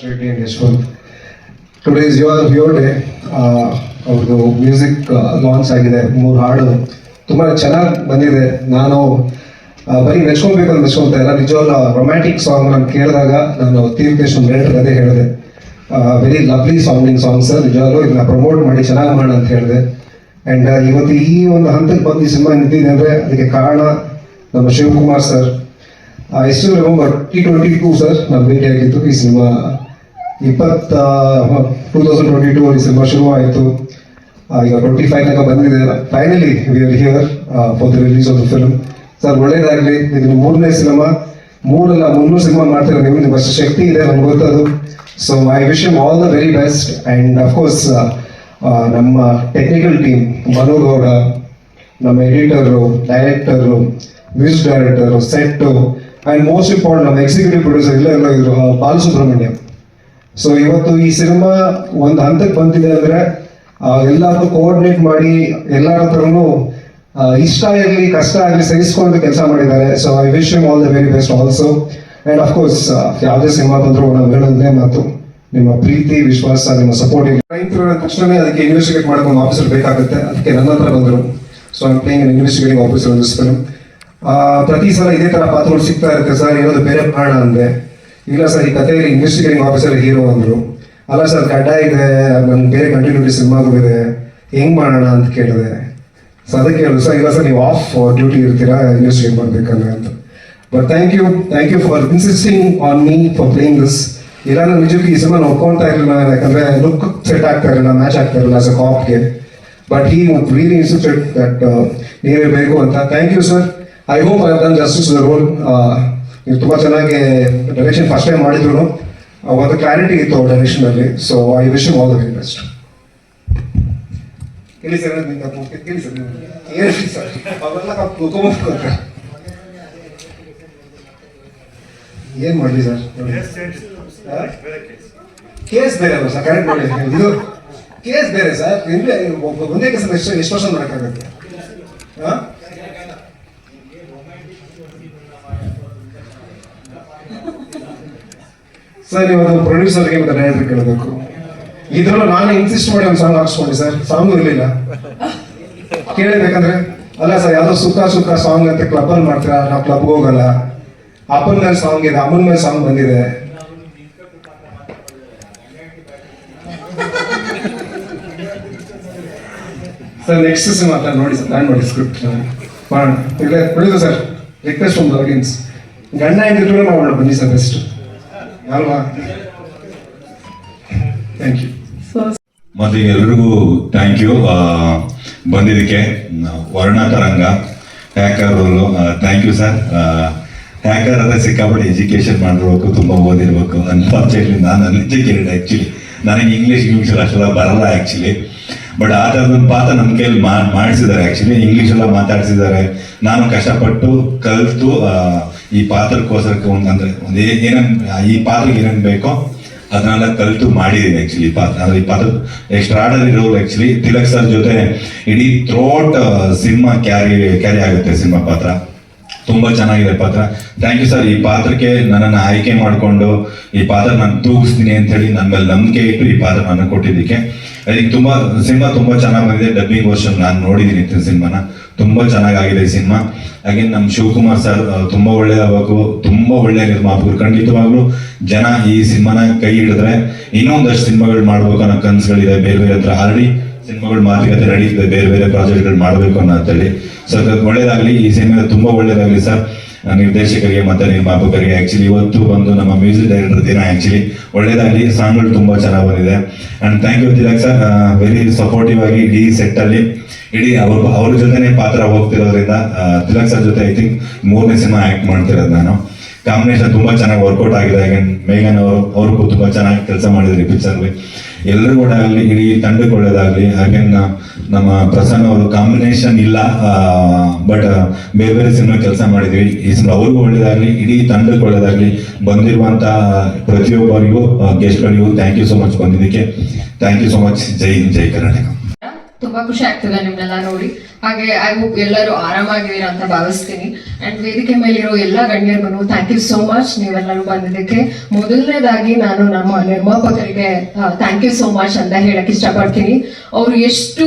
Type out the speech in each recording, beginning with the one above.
Yashwant. Today is your your day ಅವ್ರದ್ದು music launch ಆಗಿದೆ, ಮೂರು ಹಾಡು. ತುಂಬ ಚೆನ್ನಾಗಿ ಬಂದಿದೆ. ನಾನು ಬರೀ ಮೆಚ್ಕೊಬೇಕು ಅಂತ ಮೆಚ್ಕೊಂತ ಇಲ್ಲ. ನಿಜವಾಗ್ಲೂ ರೊಮ್ಯಾಂಟಿಕ್ ಸಾಂಗ್ ನಾನು ಕೇಳಿದಾಗ ನಾನು ತೀರ್ಥೇಶ್ ಡೈರೆಕ್ಟರ್ ಅದೇ ಹೇಳಿದೆ. ವೆರಿ ಲವ್ಲಿ ಸಾಂಗಿಂಗ್ ಸಾಂಗ್ಸ್ ನಿಜವಾಗ್ಲೂ ಇದನ್ನ ಪ್ರಮೋಟ್ ಮಾಡಿ ಚೆನ್ನಾಗಿ ಮಾಡೋಣ ಅಂತ ಹೇಳಿದೆ. ಆ್ಯಂಡ್ ಇವತ್ತು ಈ ಒಂದು ಹಂತಕ್ಕೆ ಬಂದು ಈ ಸಿನಿಮಾ ನಿಂತಿದೆ ಅಂದರೆ ಅದಕ್ಕೆ ಕಾರಣ ನಮ್ಮ Shivakumar sir I still remember T twenty two sir ನಾನು ಭೇಟಿ ಆಗಿತ್ತು ಈ ಸಿನಿಮಾ ಇಪ್ಪತ್ತ two thousand twenty two December cinema ಶುರು ಆಯಿತು ಈಗ ಟ್ವೆಂಟಿ ಫೈವ್ ತನಕ ಬಂದಿದೆ. Finally we are here for the release of the film sir, ಒಳ್ಳೇದಾಗಲಿ. ಇದು ಮೂರನೇ ಸಿನಿಮಾ, ಮೂರಲ್ಲ ಮುನ್ನೂರು ಸಿನಿಮಾ ಮಾಡ್ತಾರೆ ನೀವು ನಿಮ್ಮ ಶಕ್ತಿ ಇದೆ ನಮ್ಗೆ ಗೊತ್ತದು. So I wish you all the very best and of course ನಮ್ಮ ಟೆಕ್ನಿಕಲ್ ಟೀಮ್ ಮನು ಗೌಡ ನಮ್ಮ editor director music director set and most important ನಮ್ಮ ಎಕ್ಸಿಕ್ಯೂಟಿವ್ ಪ್ರೊಡ್ಯೂಸರ್ ಇಲ್ಲ ಎಲ್ಲ ಇದ್ರು ಬಾಲಸುಬ್ರಹ್ಮಣ್ಯ. ಸೊ ಇವತ್ತು ಈ ಸಿನಿಮಾ ಒಂದು ಹಂತಕ್ಕೆ ಬಂದಿದೆ ಅಂದ್ರೆ ಎಲ್ಲಾದ್ರೂ ಕೋಆರ್ಡಿನೇಟ್ ಮಾಡಿ ಎಲ್ಲರ ಹತ್ರನೂ ಇಷ್ಟ ಆಗಲಿ ಕಷ್ಟ ಆಗಲಿ ಸಹಿಸ್ಕೊಂಡು ಕೆಲಸ ಮಾಡಿದ್ದಾರೆ. So I wish you all the very best also and of course ಯಾವುದೇ ಸಿನಿಮಾ ಬಂದರೂ ನಾವು ಹೇಳೋದೇ ಮಾತು. ನಿಮ್ಮ ಪ್ರೀತಿ, ವಿಶ್ವಾಸ, ನಿಮ್ಮ ಸಪೋರ್ಟ್ ರೈತರು ತಕ್ಷಣ ಅದಕ್ಕೆ ಇನ್ವೆಸ್ಟಿಗೇಟ್ ಮಾಡ್ಕೊಂಡು ಆಫೀಸರ್ ಬೇಕಾಗುತ್ತೆ. ಅದಕ್ಕೆ ನನ್ನ ಹತ್ರ ಬಂದರು. So I playing investigating officer ಪ್ರತಿ ಸಲ ಇದೇ ತರ ಪಾತ್ರಗಳು ಸಿಗ್ತಾ ಇರುತ್ತೆ. ಸರ್ ಏನಾದ್ರು ಬೇರೆ ಕಾರಣ ಅಂದೆ. ಇಲ್ಲ ಸರ್, ಈ ಕಥೆಯಲ್ಲಿ ಇನ್ವೆಸ್ಟಿಗೇಟಿಂಗ್ ಆಫೀಸರ್ ಹೀರೋ ಅಂದರು. ಅಲ್ಲ ಸರ್ ಗಡ್ಡ ಇದೆ ನನ್ನ ಬೇರೆ ಕಂಟಿನ್ಯೂಟಿ ಸಿನಿಮಾಗಳಿದೆ ಹೆಂಗ್ ಮಾಡೋಣ ಅಂತ ಕೇಳಿದೆ. ಸೊ ಅದಕ್ಕೆ ಹೇಳಿದ್ರು ಸರ್, ಇಲ್ಲ ಸರ್, ನೀವು ಆಫ್ ಡ್ಯೂಟಿ ಇರ್ತೀರಾ ಇನ್ವೆಸ್ಟಿಗೇಟ್ ಮಾಡಬೇಕಂದ್ರೆ ಅಂತ. But thank you thank you for insisting on me for playing this ಇಲ್ಲ, ನಾನು ನಿಜಕ್ಕೂ ಈ ಸಿನಿಮಾ ನೋಡ್ಕೊಳ್ತಾ ಇರಲಿಲ್ಲ, ಯಾಕಂದ್ರೆ ಲುಕ್ ಸೆಟ್ ಆಗ್ತಾ ಇರಲಿಲ್ಲ ಮ್ಯಾಚ್ ಆಗ್ತಾ ಇರಲಿಲ್ಲ as a ಕಾಪ್ಗೆ but he really insisted that ನೀವೇ ಬೇಕು ಅಂತ. Thank you sir I hope I done justice the role ನೀವು ತುಂಬ ಚೆನ್ನಾಗಿ ಡೈರೆಕ್ಷನ್ ಫಸ್ಟ್ ಟೈಮ್ ಮಾಡಿದ್ರು ಒಂದು ಕ್ಲಾರಿಟಿ ಇತ್ತು ಅವ್ರ ಅಲ್ಲಿ. So I wish all the very best ಕೇಳಿ ಸರ್ ಕೇಳಿ ಸರ್ ಹೇಳಿ ಸರ್. ಅವೆಲ್ಲ ಕೂತ್ಕೊಂಡ್ಬಿಡ್ತಾರೆ ಏನ್ ಮಾಡ್ಲಿ ಸರ್? ಕೇಸ್ ಬೇರೆ ಅಲ್ವಾ ಸರ್? ಕರೆಕ್ಟ್ ಮಾಡಿ. ಇದು ಕೇಸ್ ಬೇರೆ ಸರ್. ನಿಮಗೆ ಒಂದೇ ಕೇಸ್ ಎಷ್ಟು ಎಷ್ಟು ವರ್ಷ ಮಾಡೋಕ್ಕಾಗುತ್ತೆ? ಹಾ ಸರ್, ನೀವು ಅದು ಪ್ರೊಡ್ಯೂಸರ್ಗೆ ಮತ್ತೆ ಡೈರೆಕ್ಟರ್ ಕೇಳಬೇಕು. ಇದ್ರಲ್ಲೂ ನಾನು ಇನ್ಸಿಸ್ಟ್ ಮಾಡಿ ಒಂದು ಸಾಂಗ್ ಹಾಕ್ಸ್ಕೊಂಡೆ ಸರ್. ಸಾಂಗ್ ಇರಲಿಲ್ಲ. ಕೇಳಬೇಕಂದ್ರೆ, ಅಲ್ಲ ಸರ್, ಯಾವುದೋ ಸುಖ ಸುಖ ಸಾಂಗ್ ಅಂತ ಕ್ಲಬ್ ಅಲ್ಲಿ ಮಾಡ್ತೀರಾ? ನಾವು ಕ್ಲಬ್ಗೆ ಹೋಗಲ್ಲ. ಅಪ್ಪನ ಮೇಲೆ ಸಾಂಗ್ ಇದೆ, ಅಮ್ಮನ ಮೇಲೆ ಸಾಂಗ್ ಬಂದಿದೆ. ಸರ್ ನೆಕ್ಸ್ಟ್ ಅಂತ ನೋಡಿ ಸರ್ ನಾನು ನೋಡಿ ಸ್ಕ್ರಿಪ್ಟ್ ಮಾಡೋಣ. Producer sir. Request from audience ಗಂಡ ಹೆಂಗಿದ್ರು ಮಾಡೋಣ ಬನ್ನಿ ಸರ್ ಬೆಸ್ಟ್ ಅಲ್ವಾ? ಥ್ಯಾಂಕ್ ಮತ್ತೆ ಎಲ್ರಿಗೂ ಥ್ಯಾಂಕ್ ಯು ಬಂದಿದ್ದಕ್ಕೆ Varna Taranga. Hacker thank you sir hacker ಅಂದ್ರೆ ಸಿಕ್ಕಾಪಟ್ಟೆ ಎಜುಕೇಶನ್ ಮಾಡಿರ್ಬೇಕು, ತುಂಬ ಓದಿರ್ಬೇಕು. ಅನ್ಫಾರ್ಚುನೇಟ್ಲಿ ನಾನು ಅನ್ಎಜುಕೇಟೆಡ್ ಆ್ಯಕ್ಚುಲಿ ನನಗೆ ಇಂಗ್ಲೀಷ್ ಇಂಗ್ಲೀಷ್ ಅಷ್ಟೆಲ್ಲ ಬರಲ್ಲ ಆ್ಯಕ್ಚುಲಿ ಬಟ್ ಆ ಥರದೊಂದು ಪಾತ್ರ ನಮ್ಮ ಕೈಯಲ್ಲಿ ಮಾಡಿಸಿದ್ದಾರೆ ಆ್ಯಕ್ಚುಲಿ ಇಂಗ್ಲೀಷ್ ಎಲ್ಲ ಮಾತಾಡಿಸಿದ್ದಾರೆ. ನಾನು ಕಷ್ಟಪಟ್ಟು ಕಲಿತು ಈ ಪಾತ್ರಕ್ಕೋಸ್ಕರಕ್ಕೆ ಒಂದು ಅಂದರೆ ಒಂದು ಏನೇನು, ಈ ಪಾತ್ರಕ್ಕೆ ಏನೇನು ಬೇಕೋ ಅದನ್ನೆಲ್ಲ ಕಲಿತು ಮಾಡಿದ್ದೀನಿ ಆಕ್ಚುಲಿ ಪಾತ್ರ. ಅಂದ್ರೆ ಈ ಪಾತ್ರ extraordinary role actually Tilak sir ಜೊತೆ ಇಡೀ ಥ್ರೋಟ್ ಸಿನಿಮಾ ಕ್ಯಾರಿ ಕ್ಯಾರಿ ಆಗುತ್ತೆ ಸಿನಿಮಾ ಪಾತ್ರ. ತುಂಬಾ ಚೆನ್ನಾಗಿದೆ ಪಾತ್ರ. ಥ್ಯಾಂಕ್ ಯು ಸರ್ ಈ ಪಾತ್ರಕ್ಕೆ ನನ್ನನ್ನು ಆಯ್ಕೆ ಮಾಡಿಕೊಂಡು ಈ ಪಾತ್ರ ನಾನು ತೂಗಿಸ್ತೀನಿ ಅಂತ ಹೇಳಿ ನನ್ನ ಮೇಲೆ ನಂಬಿಕೆ ಇಟ್ಟು ಈ ಪಾತ್ರ ನನ್ನ ಕೊಟ್ಟಿದ್ದಕ್ಕೆ. ಅದಕ್ಕೆ ತುಂಬಾ, ಸಿನಿಮಾ ತುಂಬಾ ಚೆನ್ನಾಗಿ ಬಂದಿದೆ. ಡಬ್ಬಿಂಗ್ ವರ್ಷನ್ ನಾನು ನೋಡಿದ್ದೀನಿ ಸಿನಿಮಾನ. ತುಂಬಾ ಚೆನ್ನಾಗಾಗಿದೆ ಈ ಸಿನಿಮಾ. ಹಾಗೆ ನಮ್ಮ ಶಿವಕುಮಾರ್ ಸರ್ ತುಂಬಾ ಒಳ್ಳೆ ಒಳ್ಳೆಯದಾಗಬೇಕು ತುಂಬಾ ಒಳ್ಳೆ ನಿರ್ಮಾಪಕರು. ಖಂಡಿತವಾಗ್ಲೂ ಜನ ಈ ಸಿನಿಮಾನ ಕೈ ಹಿಡಿದ್ರೆ ಇನ್ನೊಂದಷ್ಟು ಸಿನಿಮಾಗಳು ಮಾಡ್ಬೇಕು ಅನ್ನೋ ಕನಸುಗಳಿದೆ. ಬೇರೆ ಬೇರೆ ಹತ್ರ ಆಲ್ರೆಡಿ ಸಿನಿಮಾಗಳು ಮಾತುಕತೆ ನಡೀತಿದೆ. ಬೇರೆ ಬೇರೆ ಪ್ರಾಜೆಕ್ಟ್ಗಳು ಮಾಡಬೇಕು ಅನ್ನೋ ಅಂತೇಳಿ ಸರ್ ಒಳ್ಳೇದಾಗ್ಲಿ. ಈ ಸಿನಿಮಾ ತುಂಬಾ ಒಳ್ಳೇದಾಗ್ಲಿ ಸರ್ ನಿರ್ದೇಶಕರಿಗೆ ಮತ್ತೆ ನಿರ್ಮಾಪಕರಿಗೆ ಆಕ್ಚುಲಿ ಇವತ್ತು ಬಂದು ನಮ್ಮ ಮ್ಯೂಸಿಕ್ ಡೈರೆಕ್ಟರ್ ದಿನ ಆಕ್ಚುಲಿ ಒಳ್ಳೇದಾಗಲಿ ಸಾಂಗ್ಗಳು ತುಂಬಾ ಚೆನ್ನಾಗಿ ಬಂದಿದೆ. And thank you Tilak sir very supportive ಆಗಿ ಇಡೀ ಸೆಟ್ ಅಲ್ಲಿ ಇಡೀ ಅವ್ರ ಅವ್ರ ಜೊತೆನೆ ಪಾತ್ರ ಹೋಗ್ತಿರೋದ್ರಿಂದ ತಿಲಕ್ ಸರ್ ಜೊತೆ ಐ ಥಿಂಕ್ ಮೂರನೇ ಸಿನಿಮಾ ಆಕ್ಟ್ ಮಾಡ್ತಿರೋದು ನಾನು. ಕಾಂಬಿನೇಷನ್ ತುಂಬಾ ಚೆನ್ನಾಗಿ ವರ್ಕೌಟ್ ಆಗಿದೆ. ಮೇಘನ್ ಅವರು, ಅವ್ರಿಗೂ ತುಂಬಾ ಚೆನ್ನಾಗಿ ಕೆಲಸ ಮಾಡಿದ್ರು ಪಿಕ್ಚರ್ಲಿ ಎಲ್ರಿಗೂ ಆಗಲಿ ಇಡೀ ತಂಡಕ್ಕೆ ಒಳ್ಳೇದಾಗಲಿ ಹಾಗೆ ನಮ್ಮ ಪ್ರಸನ್ನ ಅವರು ಕಾಂಬಿನೇಷನ್ ಇಲ್ಲ ಬಟ್ ಬೇರೆ ಬೇರೆ ಸಿನಿಮಾ ಕೆಲಸ ಮಾಡಿದ್ವಿ. ಈ ಸಿನಿಮಾ ಅವ್ರಿಗೂ ಒಳ್ಳೇದಾಗಲಿ ಇಡೀ ತಂಡಕ್ಕೆ ಒಳ್ಳೇದಾಗಲಿ ಬಂದಿರುವಂಥ ಪ್ರತಿಯೊಬ್ಬರಿಗೂ ಗೆಸ್ಟ್ಗಳಿಗೂ ಥ್ಯಾಂಕ್ ಯು ಸೊ ಮಚ್ ಬಂದಿದ್ದಕ್ಕೆ. ಥ್ಯಾಂಕ್ ಯು ಸೊ ಮಚ್ ಜೈ ಜೈ ಕರ್ನಾಟಕ. ತುಂಬಾ ಖುಷಿ ಆಗ್ತದೆ ನಿಮ್ಮನ್ನೆಲ್ಲ ನೋಡಿ. ಹಾಗೆ ಐ ಹೋಪ್ ಎಲ್ಲರೂ ಆರಾಮಾಗಿದ್ದೀರಾ ಅಂತ ಭಾವಿಸ್ತೀನಿ. ಅಂಡ್ ವೇದಿಕೆ ಮೇಲಿರೋ ಎಲ್ಲ ಗಣ್ಯರಿಗೂ ಥ್ಯಾಂಕ್ ಯು ಸೋ ಮಚ್ ನೀವೆಲ್ಲರೂ ಬಂದಿದ್ದಕ್ಕೆ ಮೊದಲನೇದಾಗಿ ನಾನು ನಮ್ಮ ನಿರ್ಮಾಪಕರಿಗೆ ಥ್ಯಾಂಕ್ ಯು ಸೋ ಮಚ್ ಅಂತ ಹೇಳಕ್ ಇಷ್ಟಪಡ್ತೀನಿ. ಅವ್ರು ಎಷ್ಟು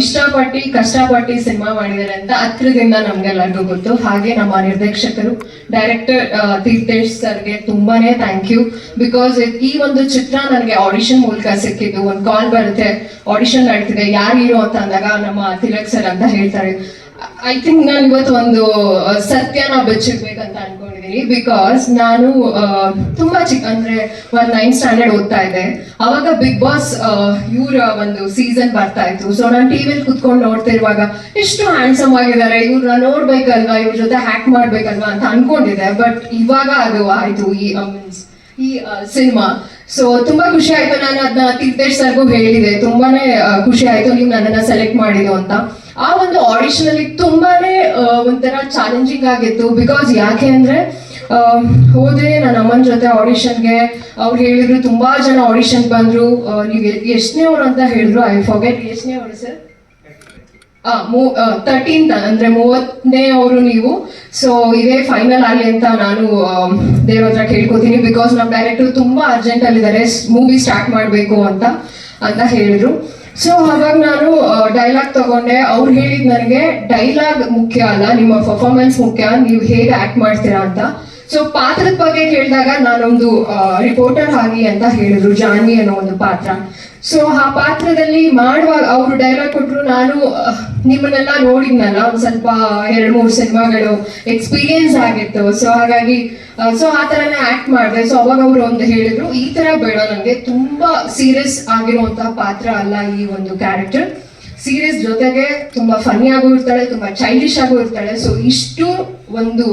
ಇಷ್ಟಪಟ್ಟು ಕಷ್ಟಪಟ್ಟು ಸಿನಿಮಾ ಮಾಡಿದ್ದಾರೆ ಅಂತ ಹತ್ರದಿಂದ ನಮ್ಗೆಲ್ಲರಿಗೂ ಗೊತ್ತು. ಹಾಗೆ ನಮ್ಮ ನಿರ್ದೇಶಕರು ಡೈರೆಕ್ಟರ್ ತೀರ್ಥೇಶ್ ಸರ್ಗೆ ತುಂಬಾನೇ ಥ್ಯಾಂಕ್ ಯು ಬಿಕಾಸ್ ಈ ಒಂದು ಚಿತ್ರ ನನಗೆ ಆಡಿಷನ್ ಮೂಲಕ ಸಿಕ್ಕಿದ್ದು. ಒಂದು ಕಾಲ್ ಬರುತ್ತೆ ಆಡಿಷನ್ ನಡೀತಿದೆ, ಯಾರು ಅಂತ ಅಂದಾಗ ನಮ್ಮ ತಿಲಕ್ ಸರ್ ಅಂತ ಹೇಳ್ತಾರೆ. ಐ ಥಿಂಕ್ ನಾನು ಇವತ್ತು ಒಂದು ಸತ್ಯನ ಬೆಚ್ಚಿಡ್ಬೇಕಂತ ಅನ್ಕೊಂಡಿದ್ದೀನಿ ಬಿಕಾಸ್ ನಾನು ತುಂಬಾ ಚಿಕ್ಕ ಅಂದ್ರೆ ಒಂದು ನೈನ್ ಸ್ಟ್ಯಾಂಡರ್ಡ್ ಓದ್ತಾ ಇದ್ದೆ. ಅವಾಗ ಬಿಗ್ ಬಾಸ್ ಇವ್ರ ಒಂದು ಸೀಸನ್ ಬರ್ತಾ ಇತ್ತು. ಸೊ ನಾನು ಟಿವಿಲಿ ಕುತ್ಕೊಂಡು ನೋಡ್ತಿರುವಾಗ ಎಷ್ಟು ಹ್ಯಾಂಡ್ಸಮ್ ಆಗಿದ್ದಾರೆ ಇವ್ರನ್ನ ನೋಡ್ಬೇಕಲ್ವಾ, ಇವ್ರ ಜೊತೆ ಹ್ಯಾಕ್ ಮಾಡ್ಬೇಕಲ್ವಾ ಅಂತ ಅನ್ಕೊಂಡಿದ್ದೆ. ಬಟ್ ಇವಾಗ ಅದು ಆಯ್ತು ಈ ಮೀನ್ಸ್ ಈ ಸಿನಿಮಾ ಸೊ ತುಂಬಾ ಖುಷಿ ಆಯ್ತು ನಾನು ಅದನ್ನ ತೀರ್ಥೇಶ್ ಸರ್ಗೂ ಹೇಳಿದೆ. ತುಂಬಾನೇ ಖುಷಿ ಆಯ್ತು. ನೀವು ನನ್ನನ್ನ ಸೆಲೆಕ್ಟ್ ಮಾಡಿದ್ದು ಅಂತ. ಆ ಒಂದು ಆಡಿಷನ್ ಅಲ್ಲಿ ತುಂಬಾನೇ ಒಂಥರ ಚಾಲೆಂಜಿಂಗ್ ಆಗಿತ್ತು. ಬಿಕಾಸ್ ಯಾಕೆ ಅಂದ್ರೆ ಹೋದೆ ನನ್ನ ಅಮ್ಮನ ಜೊತೆ ಆಡಿಷನ್ಗೆ ಅವ್ರು ಹೇಳಿದ್ರು ತುಂಬಾ ಜನ ಆಡಿಷನ್ ಬಂದ್ರು. ನೀವು ಎಷ್ಟನೇ ಅವ್ರು ಅಂತ ಹೇಳಿದ್ರು ಐ ಫಾಗೆಟ್ ಎಷ್ಟನೇ ಅವರು ಸರ್? ತರ್ಟೀನ್ ಅಂದ್ರೆ ಮೂವತ್ತನೇ ಅವರು ನೀವು. ಸೊ ಇದೇ ಫೈನಲ್ ಆಗಲಿ ಅಂತ ನಾನು ದೇವ್ರ ಹತ್ರ ಕೇಳ್ಕೊತೀನಿ. ಬಿಕಾಸ್ ನಮ್ಮ ಡೈರೆಕ್ಟರ್ ತುಂಬಾ ಅರ್ಜೆಂಟ್ ಅಲ್ಲಿದ್ದಾರೆ ಮೂವಿ ಸ್ಟಾರ್ಟ್ ಮಾಡಬೇಕು ಅಂತ ಅಂತ ಹೇಳಿದ್ರು. ಸೊ ಅವಾಗ ನಾನು ಡೈಲಾಗ್ ತಗೊಂಡೆ. ಅವ್ರು ಹೇಳಿದ್ ನನಗೆ ಡೈಲಾಗ್ ಮುಖ್ಯ ಅಲ್ಲ, ನಿಮ್ಮ ಪರ್ಫಾರ್ಮೆನ್ಸ್ ಮುಖ್ಯ, ನೀವು ಹೇಗೆ ಆಕ್ಟ್ ಮಾಡ್ತೀರಾ ಅಂತ. ಸೊ ಪಾತ್ರದ ಬಗ್ಗೆ ಕೇಳಿದಾಗ ನಾನೊಂದು ರಿಪೋರ್ಟರ್ ಆಗಿ ಅಂತ ಹೇಳಿದ್ರು, ಜಾನ್ವಿ ಅನ್ನೋ ಒಂದು ಪಾತ್ರ. ಸೊ ಆ ಪಾತ್ರದಲ್ಲಿ ಮಾಡುವಾಗ ಅವರು ಡೈಲಾಗ್ ಕೊಟ್ಟರು ನಾನು ನಿಮ್ಮನ್ನೆಲ್ಲ ನೋಡಿದ್ನಲ್ಲ, ಒಂದು ಸ್ವಲ್ಪ ಎರಡು, ಮೂರು ಸಿನಿಮಾಗಳು ಎಕ್ಸ್ಪೀರಿಯನ್ಸ್ ಆಗಿತ್ತು. ಸೊ ಹಾಗಾಗಿ ಸೊ ಆ ತರನೇ ಆಕ್ಟ್ ಮಾಡಿದೆ. ಸೊ ಅವಾಗ ಅವರು ಒಂದು ಹೇಳಿದ್ರು, ಈ ತರ ಬೇಡ ನನಗೆ ತುಂಬಾ ಸೀರಿಯಸ್ ಆಗಿರುವಂತಹ ಪಾತ್ರ ಅಲ್ಲ ಈ ಒಂದು ಕ್ಯಾರೆಕ್ಟರ್ ಸೀರಿಯಸ್ ಜೊತೆಗೆ ತುಂಬಾ ಫನಿ ಆಗು ಇರ್ತಾಳೆ, ತುಂಬಾ ಚೈಲ್ಡಿಶ್ ಆಗೂ ಇರ್ತಾಳೆ. ಸೊ ಇಷ್ಟು ಒಂದು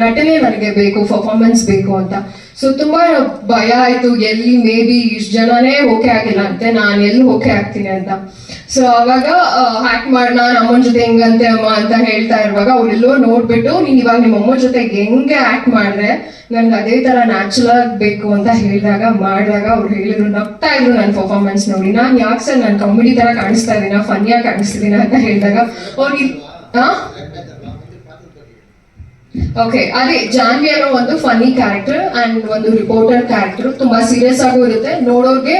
ನಟನೆ ನನಗೆ ಬೇಕು ಪರ್ಫಾರ್ಮೆನ್ಸ್ ಬೇಕು ಅಂತ. ಸೊ ತುಂಬಾ ಭಯ ಆಯ್ತು, ಎಲ್ಲಿ ಮೇ ಬಿ ಇಷ್ಟು ಜನನೇ ಓಕೆ ಆಗಿಲ್ಲ ಅಂತೆ ನಾನು ಎಲ್ಲಿ ಓಕೆ ಆಗ್ತೀನಿ ಅಂತ. ಸೊ ಅವಾಗ ಹ್ಯಾಕ್ ಮಾಡೋಣ ನಮ್ಮನ ಜೊತೆ ಹೆಂಗಂತೆ ಅಮ್ಮ ಅಂತ ಹೇಳ್ತಾ ಇರುವಾಗ ಅವರೆಲ್ಲೋ ನೋಡ್ಬಿಟ್ಟು, ನೀನ್ ಇವಾಗ ನಿಮ್ಮ ಅಮ್ಮ ಜೊತೆ ಹೆಂಗೆ ಆಕ್ಟ್ ಮಾಡಿದ್ರೆ ನನ್ಗೆ ಅದೇ ತರ ನ್ಯಾಚುರಲ್ ಬೇಕು ಅಂತ ಹೇಳಿದಾಗ, ಮಾಡಿದಾಗ ಅವ್ರು ಹೇಳಿದ್ರು, ನಗ್ತಾ ಇದ್ರು ನನ್ನ ಪರ್ಫಾರ್ಮೆನ್ಸ್ ನೋಡಿ. ನಾನು ಯಾಕೆ ಸರ್ ನಾನು ಕಾಮಿಡಿ ತರ ಕಾಣಿಸ್ತಾ ಇದೀನ ಫನ್ನಿಯಾಗಿ ಕಾಣಿಸ್ತಿದ್ದೀನ ಅಂತ ಹೇಳಿದಾಗ, ಅವ್ರಿಗೆ ಓಕೆ ಅದೇ, ಜಾನ್ವಿ ಅನ್ನೋ ಒಂದು ಫನಿ ಕ್ಯಾರೆಕ್ಟರ್ ಅಂಡ್ ಒಂದು ರಿಪೋರ್ಟರ್ ಕ್ಯಾರೆಕ್ಟರ್ ತುಂಬಾ ಸೀರಿಯಸ್ ಆಗೂ ಇರುತ್ತೆ. ನೋಡೋರ್ಗೆ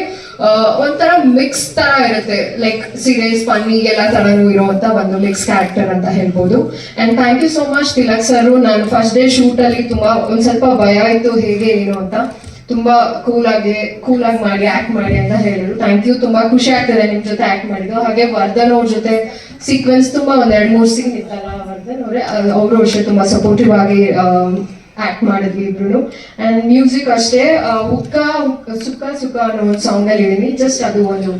ಒಂಥರ ಮಿಕ್ಸ್ ತರ ಇರುತ್ತೆ. ಲೈಕ್ ಸೀರಿಯಸ್ ಫನ್ನಿ ಎಲ್ಲ ತರನು ಇರುವಂತ ಒಂದು ಮಿಕ್ಸ್ ಕ್ಯಾರೆಕ್ಟರ್ ಅಂತ ಹೇಳ್ಬೋದು. And thank you so much Tilak sir ನಾನು ಫಸ್ಟ್ ಡೇ ಶೂಟ್ ಅಲ್ಲಿ ತುಂಬಾ ಒಂದ್ ಸ್ವಲ್ಪ ಭಯ ಇತ್ತು, ಹೇಗೆ ಏನು ಅಂತ. ತುಂಬಾ ಕೂಲ್ ಆಗಿ ಕೂಲ್ ಆಗಿ ಮಾಡಿ ಆಕ್ಟ್ ಮಾಡಿ ಅಂತ ಹೇಳಿದ್ರು. ಥ್ಯಾಂಕ್ ಯು ತುಂಬಾ ಖುಷಿ ಆಗ್ತದೆ ನಿಮ್ ಜೊತೆ ಆಕ್ಟ್ ಮಾಡಿದ್ದು. ಹಾಗೆ ವರ್ಧನ್ ಅವ್ರ ಜೊತೆ ಸೀಕ್ವೆನ್ಸ್ ತುಂಬಾ ಒಂದ್ ಎರಡ್ ಮೂರ್ ಸೀನ್ ಇತ್ತಲ್ಲ, ವರ್ಧನ್ ಅವರೇ ಅವರು ಅಷ್ಟೇ ತುಂಬಾ ಸಪೋರ್ಟಿವ್ ಆಗಿ ಆಕ್ಟ್ ಮಾಡಿದ್ವಿ ಇಬ್ರು ಅಂಡ್ ಮ್ಯೂಸಿಕ್ ಅಷ್ಟೇ ಹುಕ್ಕ ಸುಖ ಸುಕ್ಕ ಅನ್ನೋ ಒಂದು ಸಾಂಗ್ ಅಲ್ಲಿ ಜಸ್ಟ್ ಅದು ಒಂದು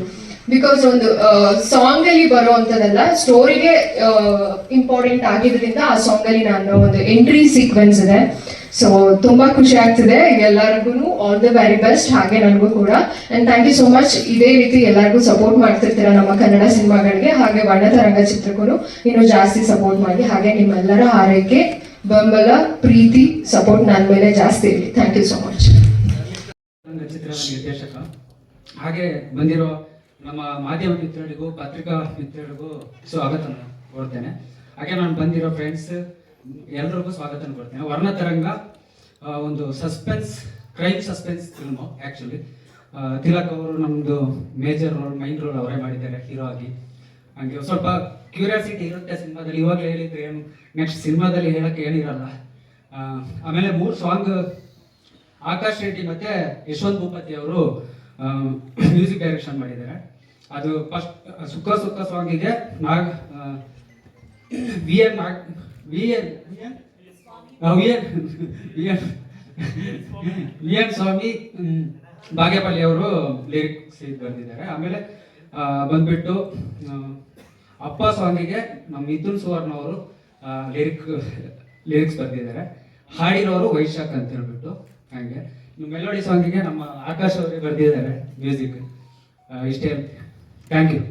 ಬಿಕಾಸ್ ಒಂದು ಸಾಂಗ್ ಅಲ್ಲಿ ಬರುವಂತದಲ್ಲ ಸ್ಟೋರಿಗೆ ಇಂಪಾರ್ಟೆಂಟ್ ಆಗಿದ್ರಿಂದ ಆ ಸಾಂಗ್ ಅಲ್ಲಿ ನಾನು ಒಂದು ಎಂಟ್ರಿ ಸೀಕ್ವೆನ್ಸ್ ಇದೆ. ಸೊ ತುಂಬಾ ಖುಷಿ ಆಗ್ತಿದೆ. ಎಲ್ಲರಿಗೂ ಆಲ್ ದ ವೆರಿ ಬೆಸ್ಟ್ ಹಾಗೆ ನನಗೂ ಕೂಡ. And thank you so much ಇದೇ ರೀತಿ ಎಲ್ಲರಿಗೂ ಸಪೋರ್ಟ್ ಮಾಡ್ತಿರ್ತೀರಾ ನಮ್ಮ ಕನ್ನಡ ಸಿನಿಮಾಗಳಿಗೆ, ಹಾಗೆ ವರ್ಣತರಂಗ ಚಿತ್ರಕ್ಕೂ ಇನ್ನು ಜಾಸ್ತಿ ಸಪೋರ್ಟ್ ಮಾಡಿ, ಹಾಗೆ ನಿಮ್ಮೆಲ್ಲರ ಹಾರೈಕೆ ಬೆಂಬಲ, ಪ್ರೀತಿ ಸಪೋರ್ಟ್ ನನ್ನ ಮೇಲೆ ಜಾಸ್ತಿ. ಇರಲಿ ಥ್ಯಾಂಕ್ ಯು ಸೋ ಮಚ್ ನಿರ್ದೇಶಕ. ಹಾಗೆ ಬಂದಿರೋ ನಮ್ಮ ಮಾಧ್ಯಮ ಮಿತ್ರರಿಗೂ, ಪತ್ರಿಕಾ ಮಿತ್ರರಿಗೂ ಸ್ವಾಗತ ಕೊಡ್ತೇನೆ ಹಾಗೆ ನಾನು ಬಂದಿರೋ ಫ್ರೆಂಡ್ಸ್ ಎಲ್ರಿಗೂ ಸ್ವಾಗತ ಕೊಡ್ತೇನೆ ವರ್ಣತರಂಗ ತರಂಗ ಒಂದು suspense crime suspense film actually Tilak ಅವರು ನಮ್ಮದು ಮೇಜರ್ ರೋಲ್ ಮೈನ್ ರೋಲ್ ಅವರೇ ಮಾಡಿದ್ದಾರೆ ಹೀರೋ ಆಗಿ. ಹಾಗೆ ಸ್ವಲ್ಪ ಕ್ಯೂರಿಯಾಸಿಟಿ ಇರುತ್ತೆ ಸಿನಿಮಾದಲ್ಲಿ. ಇವಾಗಲೇ ಹೇಳಿದ್ರೆ ಏನು ನೆಕ್ಸ್ಟ್ ಸಿನಿಮಾದಲ್ಲಿ ಹೇಳಕ್ಕೆ ಏನಿರಲ್ಲ. ಆಮೇಲೆ ಮೂರು ಸಾಂಗ್ ಆಕಾಶ್ ರೆಡ್ಡಿ ಮತ್ತೆ ಯಶವಂತ್ ಭೂಪತಿ ಅವರು ಮ್ಯೂಸಿಕ್ ಡೈರೆಕ್ಷನ್ ಮಾಡಿದ್ದಾರೆ. ಅದು ಫಸ್ಟ್ ಸುಖ ಸುಖ ಸಾಂಗಿಗೆ Nag V N Nag V N V N V N V N Swamy Bagepalli ಅವರು ಲಿರಿಕ್ಸ್ ಬರೆದಿದ್ದಾರೆ. ಆಮೇಲೆ ಬಂದ್ಬಿಟ್ಟು ಅಪ್ಪ ಸಾಂಗಿಗೆ ನಮ್ಮ ಮಿಥುನ್ ಸುವರ್ಣ ಅವರು ಲಿರಿಕ್ ಲಿರಿಕ್ಸ್ ಬರೆದಿದ್ದಾರೆ. ಹಾಡಿರೋರು ವೈಶಾಖ್ ಅಂತ ಹೇಳ್ಬಿಟ್ಟು ಹಾಗೆ. ಮೆಲೋಡಿ ಸಾಂಗಿಗೆ ನಮ್ಮ ಆಕಾಶ್ ಅವರೇ ಬರೆದಿದ್ದಾರೆ ಮ್ಯೂಸಿಕ್ ಇಷ್ಟೇ ಥ್ಯಾಂಕ್ ಯು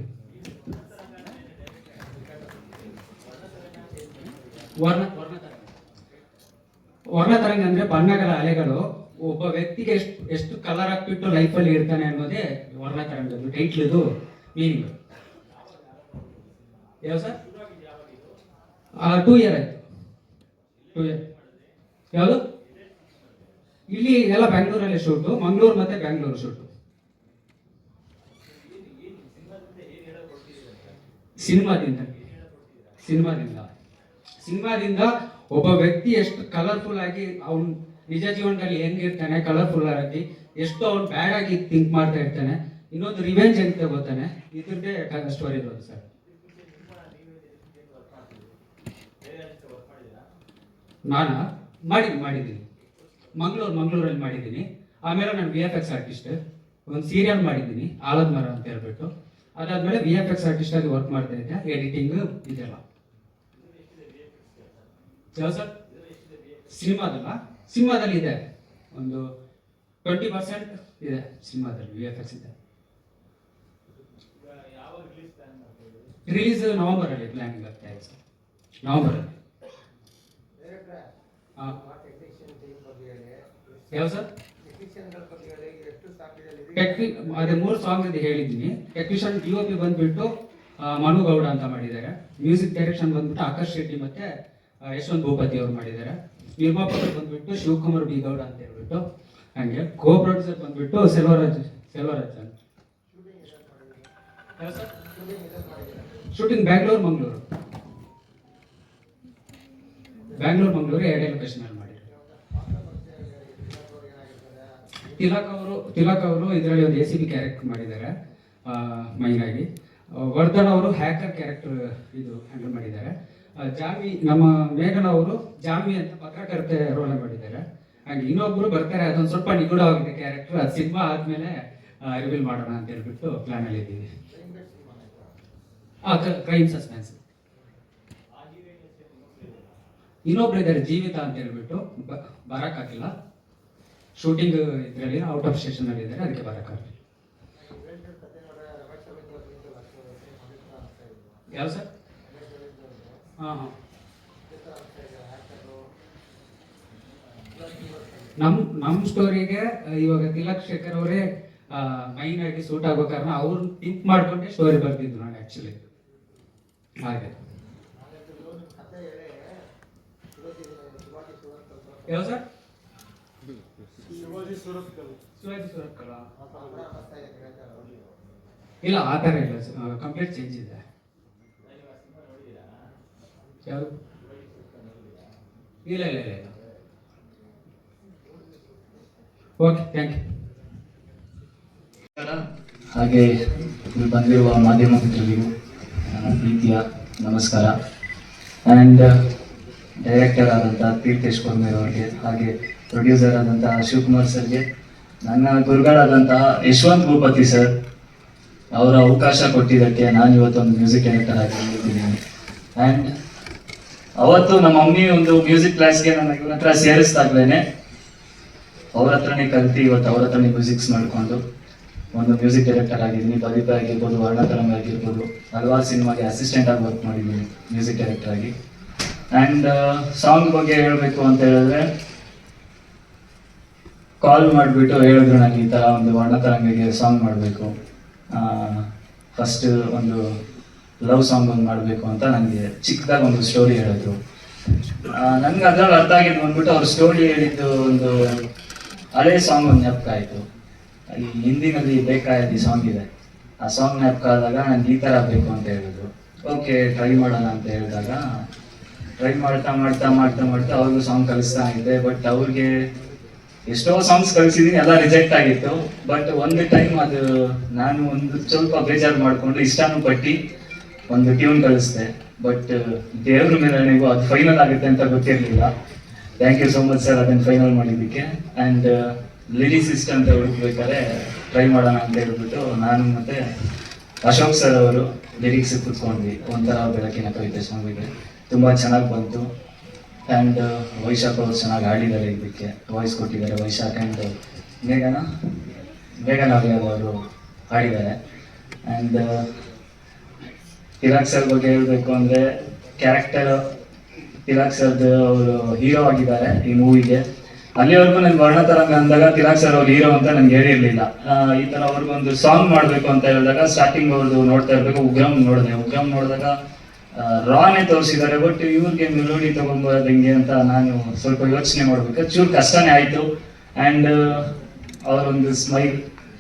ವರ್ಣ ವರ್ಣ ತರಂಗ. ಅಂದ್ರೆ ಬಣ್ಣಗಳ ಅಲೆಗಳು. ಒಬ್ಬ ವ್ಯಕ್ತಿಗೆ ಎಷ್ಟು ಎಷ್ಟು ಕಲರ್ ಹಾಕ್ಬಿಟ್ಟು ಲೈಫಲ್ಲಿ ಇರ್ತಾನೆ ಅನ್ನೋದೇ ವರ್ಣ ವರ್ಣತರಂಗದ್ದು ಇದು ಮೀನಿಂಗ್ ಯಾವ ಸರ್ ಟೂ ಇಯರ್ ಆಯ್ತು. ಟೂ ಇಯರ್ ಯಾವುದು? ಇಲ್ಲಿ ಎಲ್ಲ ಬ್ಯಾಂಗ್ಳೂರಲ್ಲಿ ಶೂಟು, ಮಂಗಳೂರು ಮತ್ತೆ ಬ್ಯಾಂಗ್ಳೂರು ಶೂಟು. ಸಿನಿಮಾದಿಂದ. ಸಿನಿಮಾದಿಂದ. ಸಿನಿಮಾದಿಂದ ಒಬ್ಬ ವ್ಯಕ್ತಿ ಎಷ್ಟು ಕಲರ್ಫುಲ್ ಆಗಿ ಅವ್ನು ನಿಜ ಜೀವನದಲ್ಲಿ ಹೆಂಗಿರ್ತಾನೆ ಕಲರ್ಫುಲ್ ಆಗಿ, ಎಷ್ಟು ಅವ್ನು ಬ್ಯಾಡ್ ಆಗಿ ಥಿಂಕ್ ಮಾಡ್ತಾ ಇರ್ತಾನೆ, ಇನ್ನೊಂದು ರಿವೆಂಜ್ ಅಂತ ಗೊತ್ತಾನೆ ಇದ್ರದ್ದೇ ಸ್ಟೋರಿ ಇರೋದು ಸರ್ ನಾನಾ ಮಾಡಿದ್ದು ಮಾಡಿದ್ದೀನಿ. ಮಂಗಳೂರು, ಮಂಗಳೂರಲ್ಲಿ ಮಾಡಿದ್ದೀನಿ. ಆಮೇಲೆ ನಾನು ವಿ ಎಫ್ ಎಕ್ಸ್ ಆರ್ಟಿಸ್ಟ್ ಒಂದು ಸೀರಿಯಲ್ ಮಾಡಿದ್ದೀನಿ, ಆಲದ ಮರ ಅಂತ ಹೇಳ್ಬಿಟ್ಟು. ಅದಾದಮೇಲೆ ವಿ ಎಫ್ ಎಕ್ಸ್ ಆರ್ಟಿಸ್ಟ್ ಆಗಿ ವರ್ಕ್ ಮಾಡ್ತಾ ಇದ್ದೆ ಎಡಿಟಿಂಗ್ ಇದೆಲ್ಲ. ಸರ್? ಸಿನಿಮಾದಲ್ಲ? ಸಿನಿಮಾದಲ್ಲಿ ಇದೆ. ಒಂದು ಟ್ವೆಂಟಿ ಪರ್ಸೆಂಟ್ ಇದೆ ಸಿನಿಮಾದಲ್ಲಿ ವಿ ಎಫ್ ಎಕ್ಸ್ ಇದೆ. ರಿಲೀಸ್ ನವೆಂಬರ್ ಅಲ್ಲಿ ಪ್ಲಾನ್ ಆಗ್ತಾ ಇದೆ ಸರ್? ನವೆಂಬರ್ ಅಲ್ಲಿ ಹಾ. ಯಾವ ಸರ್? ಅದೇ ಮೂರು ಸಾಂಗ್ ಇದೆ ಹೇಳಿದ್ದೀನಿ. ಟೆಕ್ನಿಷಿಯನ್ ಡಿ ಒ ಪಿ ಬಂದ್ಬಿಟ್ಟು ಮನು ಗೌಡ ಅಂತ ಮಾಡಿದ್ದಾರೆ. ಮ್ಯೂಸಿಕ್ ಡೈರೆಕ್ಷನ್ ಬಂದ್ಬಿಟ್ಟು ಆಕಾಶ್ ಶೆಟ್ಟಿ ಮತ್ತೆ ಯಶವಂತ್ ಭೂಪತಿ ಅವರು ಮಾಡಿದ್ದಾರೆ. ನಿರ್ಮಾಪಕರು ಬಂದ್ಬಿಟ್ಟು ಶಿವಕುಮಾರ್ ಬಿ ಗೌಡ ಅಂತ ಹೇಳ್ಬಿಟ್ಟು ಹಂಗೆ. ಕೋ ಪ್ರೊಡ್ಯೂಸರ್ ಬಂದ್ಬಿಟ್ಟು ಸೆಲ್ವರಾಜ್ ಸೆಲ್ವರಾಜ್ ಅಂತ. ಶೂಟಿಂಗ್ ಬ್ಯಾಂಗ್ಳೂರ್ ಮಂಗಳೂರು ಬ್ಯಾಂಗ್ಳೂರ್ ಮಂಗ್ಳೂರಿಗೆ ಎರಡೇ ಲೊಕೇಶನ್ ಅಲ್ಲಿ ಮಾಡಿದ್ರು. ತಿಲಕ್ ಅವರು ತಿಲಕ್ ಅವರು ಇದರಲ್ಲಿ ಒಂದು ಎ ಸಿ ಬಿ ಕ್ಯಾರೆಕ್ಟರ್ ಮಾಡಿದ್ದಾರೆ ಮೈನ್ ಆಗಿ ವರ್ಧನ್ ಅವರು ಹ್ಯಾಕರ್ ಕ್ಯಾರೆಕ್ಟರ್ ಇದು ಹ್ಯಾಂಡಲ್ ಮಾಡಿದ್ದಾರೆ. ಜಾಮಿ, ನಮ್ಮ ಮೇಘನ ಅವರು ಜಾಮಿ ಅಂತ ಪತ್ರಕರ್ತೆ ರೋಲ್ ಮಾಡಿದ್ದಾರೆ. ಹಾಗೆ ಇನ್ನೊಬ್ರು ಬರ್ತಾರೆ, ಅದೊಂದು ಸ್ವಲ್ಪ ನಿಗೂಢವಾಗಿದೆ ಕ್ಯಾರೆಕ್ಟರ್ ಅದು ಸಿನಿಮಾ ಆದ್ಮೇಲೆ ರಿವೀಲ್ ಮಾಡೋಣ ಅಂತ ಹೇಳ್ಬಿಟ್ಟು ಪ್ಲಾನ್ ಅಲ್ಲಿ ಇದ್ದೀವಿ. ಕ್ರೈಮ್ ಸಸ್ಪೆನ್ಸ್ ಇನ್ನೊಬ್ರು ಇದ್ದಾರೆ ಜೀವಿತ ಅಂತ ಹೇಳ್ಬಿಟ್ಟು ಬರಕ್ಕಾಗಿಲ್ಲ ಶೂಟಿಂಗ್ ಇದರಲ್ಲಿ ಔಟ್ ಆಫ್ ಸ್ಟೇಷನ್ ಅಲ್ಲಿ ಇದ್ದಾರೆ, ಅದಕ್ಕೆ ಬರಕ್ಕಾಗಿಲ್ಲ ಯಾವ ಸರ್? ಹಾಂ ಹಾಂ. ನಮ್ ನಮ್ ಸ್ಟೋರಿಗೆ ಇವಾಗ ತಿಲಕ್ ಶೇಖರ್ ಅವರೇ ಮೈನ್ ಆಗಿ ಸೂಟ್ ಆಗೋ ಕಾರಣ ಅವ್ರು ಥಿಂಕ್ ಮಾಡ್ಕೊಂಡೆ ಸ್ಟೋರಿ ಬರ್ತಿದ್ರು ನಾನು ಆಕ್ಚುಲಿ ಹಾಗೆ. ಯಾವ ಸರ್? ಶಿವಾಜಿ ಇಲ್ಲ ಆ ಥರ ಇಲ್ಲ ಕಂಪ್ಲೀಟ್ ಚೇಂಜ್ ಇದೆ. ಇಲ್ಲ ಇಲ್ಲ ಇಲ್ಲ ಇಲ್ಲ. ಓಕೆ ಥ್ಯಾಂಕ್ ಯು ಹಾಗೆ ಇಲ್ಲಿ ಬಂದಿರುವ ಮಾಧ್ಯಮ ಮಿತ್ರರಿಗೂ ನನ್ನ ಪ್ರೀತಿಯ ನಮಸ್ಕಾರ. ಆ್ಯಂಡ್ ಡೈರೆಕ್ಟರ್ ಆದಂಥ ಕೊಂಬೆ ಅವರಿಗೆ, ಹಾಗೆ ಪ್ರೊಡ್ಯೂಸರ್ ಆದಂತಹ ಶಿವಕುಮಾರ್ ಸರ್ಗೆ ನನ್ನ ಗುರುಗಳಾದಂತಹ ಯಶವಂತ್ ಭೂಪತಿ ಸರ್ ಅವರ ಅವಕಾಶ ಕೊಟ್ಟಿದ್ದಕ್ಕೆ ನಾನು ಇವತ್ತೊಂದು ಮ್ಯೂಸಿಕ್ ಡೈರೆಕ್ಟರ್ ಆಗಿ ಹೇಳ್ತೀನಿ ಆ್ಯಂಡ್ ಅವತ್ತು ನಮ್ಮ ಮಮ್ಮಿ ಒಂದು ಮ್ಯೂಸಿಕ್ ಕ್ಲಾಸ್ಗೆ ನನ್ನ ಇವ್ರ ಹತ್ರ ಸೇರಿಸ್ದಾಗ್ಲೇನೆ ಅವ್ರ ಹತ್ರನೇ ಕಲಿತು ಇವತ್ತು ಅವ್ರ ಹತ್ರನೇ ಮ್ಯೂಸಿಕ್ಸ್ ಮಾಡಿಕೊಂಡು ಒಂದು ಮ್ಯೂಸಿಕ್ ಡೈರೆಕ್ಟರ್ ಆಗಿದ್ದೀನಿ. ಬದಿಪ ಆಗಿರ್ಬೋದು ವರ್ಣತರಂಗ ಆಗಿರ್ಬೋದು, ಹಲವಾರು ಸಿನಿಮಾಗೆ ಅಸಿಸ್ಟೆಂಟ್ ಆಗಿ ವರ್ಕ್ ಮಾಡಿದ್ದೀನಿ ಮ್ಯೂಸಿಕ್ ಡೈರೆಕ್ಟರ್ ಆಗಿ. ಆ್ಯಂಡ್ ಸಾಂಗ್ ಬಗ್ಗೆ ಹೇಳಬೇಕು ಅಂತ ಹೇಳಿದ್ರೆ ಕಾಲ್ ಮಾಡಿಬಿಟ್ಟು ಹೇಳಿದ್ರು ನನಗೆ ಈ ಥರ ಒಂದು ವರ್ಣತರಂಗಿಗೆ ಸಾಂಗ್ ಮಾಡಬೇಕು. ಫಸ್ಟ್ ಒಂದು ಲವ್ ಸಾಂಗ್ ಒಂದು ಮಾಡಬೇಕು ಅಂತ ನನಗೆ ಚಿಕ್ಕದಾಗ ಒಂದು ಸ್ಟೋರಿ ಹೇಳಿದ್ರು. ನನಗೆ ಅದ್ರಲ್ಲಿ ಅರ್ಥ ಆಗಿದ್ದು ಬಂದ್ಬಿಟ್ಟು ಅವ್ರ ಸ್ಟೋರಿ ಹೇಳಿದ್ದು ಒಂದು ಹಳೆ ಸಾಂಗ್ ಒಂದು ಆಯಿತು. ಈ ಹಿಂದಿನಲ್ಲಿ ಬೇಕಾಯದಿ ಸಾಂಗ್ ಇದೆ. ಆ ಸಾಂಗ್ ಜ್ಞಾಪಕ ಆದಾಗ ನನಗೆ ಈ ಥರ ಬೇಕು ಅಂತ ಹೇಳಿದ್ರು. ಓಕೆ ಟ್ರೈ ಮಾಡೋಣ ಅಂತ ಹೇಳಿದಾಗ ಟ್ರೈ ಮಾಡ್ತಾ ಮಾಡ್ತಾ ಮಾಡ್ತಾ ಮಾಡ್ತಾ ಅವ್ರಿಗೂ ಸಾಂಗ್ ಕಲಿಸ್ತಾ ಇದ್ದೆ. ಬಟ್ ಅವ್ರಿಗೆ ಎಷ್ಟೋ ಸಾಂಗ್ಸ್ ಕಲಿಸಿದೀನಿ, ಎಲ್ಲ ರಿಜೆಕ್ಟ್ ಆಗಿತ್ತು. ಬಟ್ ಒಂದು ಟೈಮ್ ಅದು ನಾನು ಒಂದು ಸ್ವಲ್ಪ ಬೇಜಾರು ಮಾಡಿಕೊಂಡು ಇಷ್ಟಾನು ಪಟ್ಟಿ ಒಂದು ಟ್ಯೂನ್ ಕಲಿಸ್ದೆ. ಬಟ್ ದೇವ್ರ ಮೇಲೆಗೂ ಅದು ಫೈನಲ್ ಆಗುತ್ತೆ ಅಂತ ಗೊತ್ತಿರಲಿಲ್ಲ. Thank you so much sir ಅದನ್ನು ಫೈನಲ್ ಮಾಡಿದ್ದಕ್ಕೆ. ಆ್ಯಂಡ್ ಲಿರಿಸಿಸ್ಟ್ ಅಂತ ಹುಡುಕ್ಬೇಕಾದ್ರೆ ಟ್ರೈ ಮಾಡೋಣ ಅಂತ ಹೇಳ್ಬಿಟ್ಟು ನಾನು ಮತ್ತೆ ಅಶೋಕ್ ಸರ್ ಅವರು ಲಿರಿಕ್ಸ್ ಕುತ್ಕೊಂಡ್ವಿ. ಒಂಥರ ಬೆಳಕಿನ ಕವಿತೆ ಸಾಂಗಿಗೆ ತುಂಬ ಚೆನ್ನಾಗಿ ಬಂತು. ಆ್ಯಂಡ್ ವೈಶಾಖ್ ಅವರು ಚೆನ್ನಾಗಿ ಆಡಿದ್ದಾರೆ ಇದಕ್ಕೆ. ವಾಯ್ಸ್ ಕೊಟ್ಟಿದ್ದಾರೆ ವೈಶಾಖ್ ಆ್ಯಂಡ್ ಮೇಘನ? ಮೇಘನ ಅವರು ಆಡಿದ್ದಾರೆ. ಆ್ಯಂಡ್ ತಿಲಕ್ ಸರ್ ಬಗ್ಗೆ ಹೇಳಬೇಕು ಅಂದರೆ ಕ್ಯಾರೆಕ್ಟರ್ ತಿರಾಕ್ ಸರ್ದು ಅವರು ಹೀರೋ ಆಗಿದ್ದಾರೆ ಈ ಮೂವಿಗೆ ಅಲ್ಲಿವರೆಗೂ ನನ್ಗೆ ವರ್ಣತರಂಗ ಅಂದಾಗ ತಿರಾಕ್ ಸರ್ ಅವ್ರು ಹೀರೋ ಅಂತ ನನ್ಗೆ ಹೇಳಿರ್ಲಿಲ್ಲ. ಈ ತರ ಅವ್ರಿಗೊಂದು ಸಾಂಗ್ ಮಾಡಬೇಕು ಅಂತ ಹೇಳಿದಾಗ ಸ್ಟಾರ್ಟಿಂಗ್ ಅವ್ರದ್ದು ನೋಡ್ತಾ ಇರ್ಬೇಕು, ಉಗ್ರಂ ನೋಡಿದೆ. ಉಗ್ರಂ ನೋಡಿದಾಗ ರಾನೇ ತೋರಿಸಿದ್ದಾರೆ ಬಟ್ ಇವ್ರಿಗೆ ಮೆಲೋಡಿ ಹೆಂಗೆ ಅಂತ ನಾನು ಸ್ವಲ್ಪ ಯೋಚನೆ ಮಾಡ್ಬೇಕು. ಚೂರು ಕಷ್ಟನೇ ಆಯಿತು. ಆ್ಯಂಡ್ ಅವರೊಂದು ಸ್ಮೈಲ್